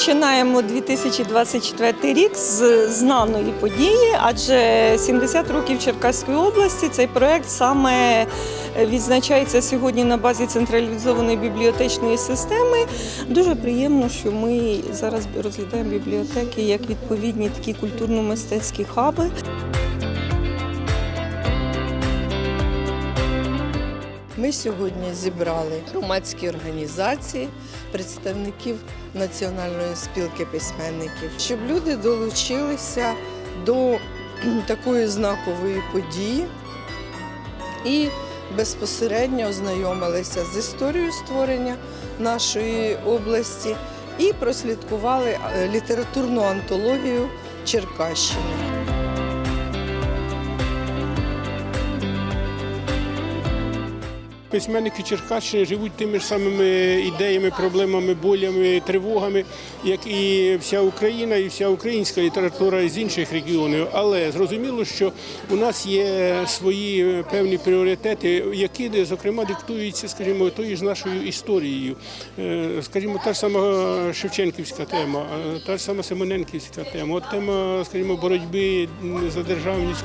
починаємо 2024 рік з знаної події, адже 70 років Черкаської області цей проект саме відзначається сьогодні на базі централізованої бібліотечної системи. Дуже приємно, що ми зараз розглядаємо бібліотеки як відповідні такі культурно-мистецькі хаби. Ми сьогодні зібрали громадські організації, представників Національної спілки письменників, щоб люди долучилися до такої знакової події і безпосередньо ознайомилися з історією створення нашої області і прослідкували е, літературну антологію Черкащини. Письменники Черкащини живуть тими ж самими ідеями, проблемами, болями, тривогами, як і вся Україна, і вся українська література з інших регіонів. Але зрозуміло, що у нас є свої певні пріоритети, які зокрема диктуються, скажімо, тою ж нашою історією. Е, Скажімо, та ж сама Шевченківська тема, е, та ж сама Семененківська тема, от тема, скажімо, боротьби за державність.